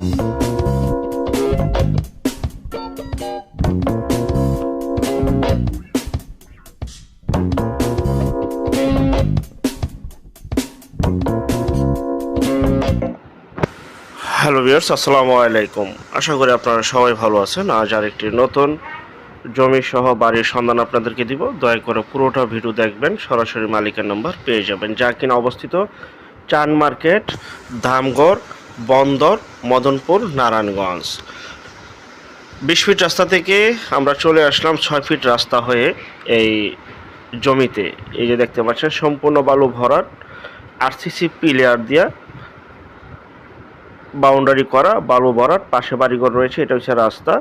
Hello viewers আসসালামু আলাইকুম আশা করি আপনারা সবাই ভালো আছেন। আজ আর একটি নতুন জমি সহ বাড়ির সন্ধান আপনাদেরকে দিব। দয়া করে পুরোটা ভিডিও দেখবেন, সরাসরি মালিকের নাম্বার পেয়ে যাবেন। যা কিনা অবস্থিত চান মার্কেট, ধামগড় বন্দর, মদনপুর, নারায়ণগঞ্জ। বিশ ফিট রাস্তা থেকে আমরা চলে আসলাম ছয় ফিট রাস্তা হয়ে এই জমিতে। এই যে দেখতে পাচ্ছেন, সম্পূর্ণ বালু ভরাট আরসিসি পিলিয়ার দিয়া বাউন্ডারি করা, বালু ভরাট, পাশে বাড়িঘর রয়েছে, এটা হচ্ছে রাস্তা।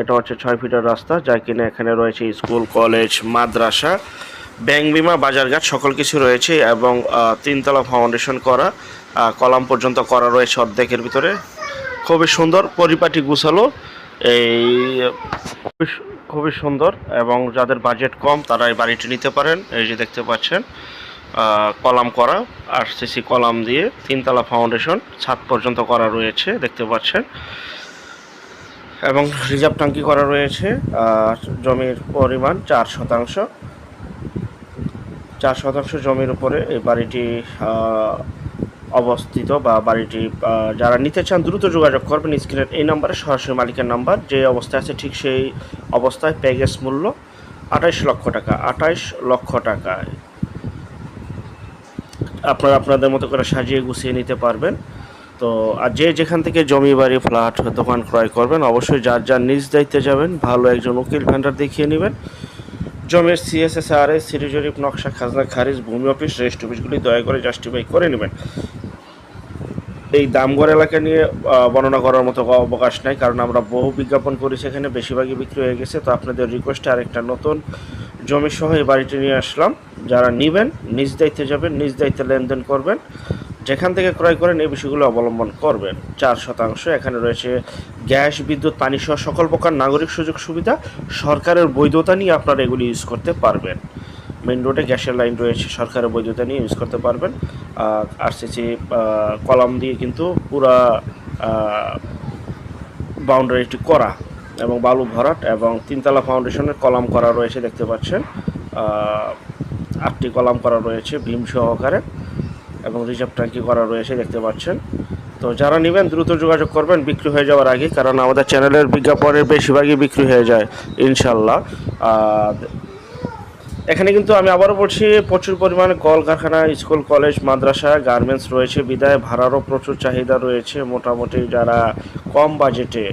এটা হচ্ছে ছয় ফিটের রাস্তা, যা কিনা এখানে রয়েছে স্কুল, কলেজ, মাদ্রাসা। ব্যাংক বিমা, বাজারঘাট সকল কিছু রয়েছে এবং তিনতলা ফাউন্ডেশন করা কলাম পর্যন্ত করা রয়েছে অর্ধেকের ভিতরে। খুবই সুন্দর পরিপাটি গুছালো। এই, খুবই সুন্দর এবং যাদের বাজেট কম তারা এই বাড়িটি নিতে পারেন। এই যে দেখতে পাচ্ছেন কলাম করা আর সিসি কলাম দিয়ে তিনতলা ফাউন্ডেশন ছাদ পর্যন্ত করা রয়েছে, দেখতে পাচ্ছেন। এবং রিজার্ভ ট্যাঙ্কি করা রয়েছে জমির পরিমাণ চার শতাংশ। চার শতাংশ জমির উপরে এই বাড়িটি অবস্থিত বা বাড়িটি যারা নিতে চান দ্রুত যোগাযোগ করবেন স্ক্রিনের এই নাম্বারে, সরাসরি মালিকের নাম্বার, যে অবস্থায় আছে ঠিক সেই অবস্থায় প্যাকেজ মূল্য আঠাইশ লক্ষ টাকা, আঠাইশ লক্ষ টাকায়। আপনারা আপনাদের মতো করে সাজিয়ে গুছিয়ে নিতে পারবেন। তো, আর যে যেখান থেকে জমি বাড়ি, ফ্ল্যাট, দোকান ক্রয় করবেন, অবশ্যই যার যার নিজ দায়িত্বে যাবেন, ভালো একজন উকিল ভেন্ডার দেখিয়ে নেবেন। জমির সিএসএসআর এস সিটি জরিপ নকশা খাজনা খারিজ ভূমি অফিস রেস্ট অফিসগুলি দয়া করে জাস্টিফাই করে নেবেন। এই দামগড় এলাকা নিয়ে বর্ণনা করার মতো অবকাশ নাই, কারণ আমরা বহু বিজ্ঞাপন করেছি সেখানে বেশিরভাগই বিক্রি হয়ে গেছে। তো আপনাদের রিকোয়েস্টে আরেকটা নতুন জমি সহ এই বাড়িটি নিয়ে আসলাম। যারা নেবেন, নিজ দায়িত্বে যাবেন, নিজ দায়িত্বে লেনদেন করবেন। যেখান থেকে ক্রয় করেন এই বিষয়গুলো অবলম্বন করবেন। চার শতাংশ, এখানে রয়েছে গ্যাস, বিদ্যুৎ পানি সহ সকল প্রকার নাগরিক সুযোগ সুবিধা, সরকারের বৈধতা নিয়ে আপনারা এগুলি ইউজ করতে পারবেন। মেন রোডে গ্যাসের লাইন রয়েছে, সরকারের বৈধতা নিয়ে ইউজ করতে পারবেন। আরসিসি কলাম দিয়ে কিন্তু পুরা বাউন্ডারিটি করা এবং বালু ভরাট এবং তিনতলা ফাউন্ডেশনের কলাম করা রয়েছে, দেখতে পাচ্ছেন। আটটি কলাম করা রয়েছে, ভীম সহকারে। এবং রিজার্ভ ট্যাঙ্কি করা রয়েছে, দেখতে পাচ্ছেন। তো যারা নেবেন, দ্রুত যোগাযোগ করবেন, বিক্রি হয়ে যাওয়ার আগে, কারণ আমাদের চ্যানেলের বিজ্ঞাপনের বেশিরভাগই বিক্রি হয়ে যায় ইনশাল্লাহ এখানে কিন্তু আমি আবারও বলছি, প্রচুর পরিমাণে কলকারখানা, স্কুল, কলেজ, মাদ্রাসা, গার্মেন্টস রয়েছে, বিদায় ভাড়ারও প্রচুর চাহিদা রয়েছে। মোটামুটি যারা কম বাজেটে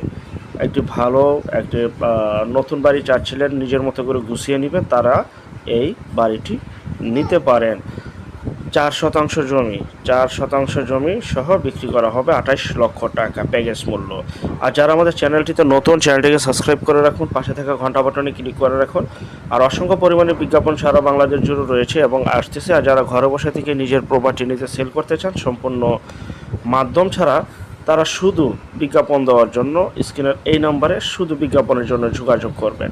একটি ভালো, একটি নতুন বাড়ি চাচ্ছিলেন, নিজের মতো করে গুছিয়ে নেবেন, তারা এই বাড়িটি নিতে পারেন। চার শতাংশ জমি, চার শতাংশ জমি সহ বিক্রি করা হবে আঠাশ লক্ষ টাকা প্যাকেজ মূল্য। আর যারা আমাদের চ্যানেলটিতে নতুন, চ্যানেলটিকে সাবস্ক্রাইব করে রাখুন, পাশে থাকা ঘণ্টা বাটনে ক্লিক করে রাখুন। আর অসংখ্য পরিমাণে বিজ্ঞাপন সারা বাংলাদেশ জুড়ে রয়েছে এবং আসতেছে। আর যারা ঘরে বসে থেকে নিজের প্রপার্টি নিতে সেল করতে চান, সম্পূর্ণ মাধ্যম ছাড়া তারা শুধু বিজ্ঞাপন দেওয়ার জন্য স্ক্রিনের এই নম্বরে শুধু বিজ্ঞাপনের জন্য যোগাযোগ করবেন।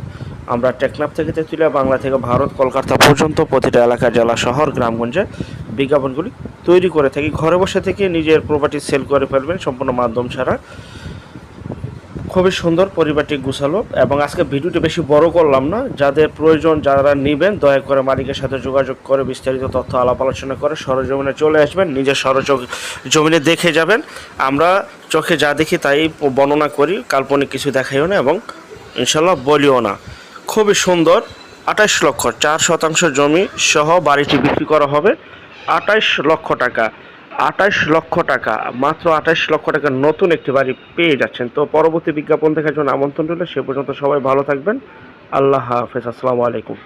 আমরা টেকনাফ থেকে তেঁতুলিয়া, বাংলা থেকে ভারত, কলকাতা পর্যন্ত প্রতিটা এলাকা, জেলা, শহর, গ্রামগঞ্জে বিজ্ঞাপনগুলি তৈরি করে থাকি। ঘরে বসে থেকে নিজের প্রপার্টি সেল করে ফেলবেন, সম্পূর্ণ মাধ্যম ছাড়া। খুবই সুন্দর পরিবারটি গুছালো এবং আজকে ভিডিওটি বেশি বড় করলাম না। যাদের প্রয়োজন যারা নেবেন, দয়া করে মালিকের সাথে যোগাযোগ করে বিস্তারিত তথ্য আলাপ আলোচনা করে সরজমিনে চলে আসবেন, নিজের সরযোগ জমিনে দেখে যাবেন। আমরা চোখে যা দেখি তাই বর্ণনা করি, কাল্পনিক কিছু দেখাইও না এবং ইনশাল্লাহ বলিও না। খুবই সুন্দর, আঠাশ লক্ষ চার শতাংশ জমি সহ বাড়িটি বিক্রি করা হবে। আঠাশ লক্ষ টাকা আঠাশ লক্ষ টাকা, মাত্র আঠাশ লক্ষ টাকা নতুন একটি বাড়ি পেয়ে যাচ্ছেন। তো পরবর্তী বিজ্ঞাপন দেখার জন্য আমন্ত্রণ রইল, সে পর্যন্ত সবাই ভালো থাকবেন। আল্লাহ হাফেজ, আসসালামু আলাইকুম।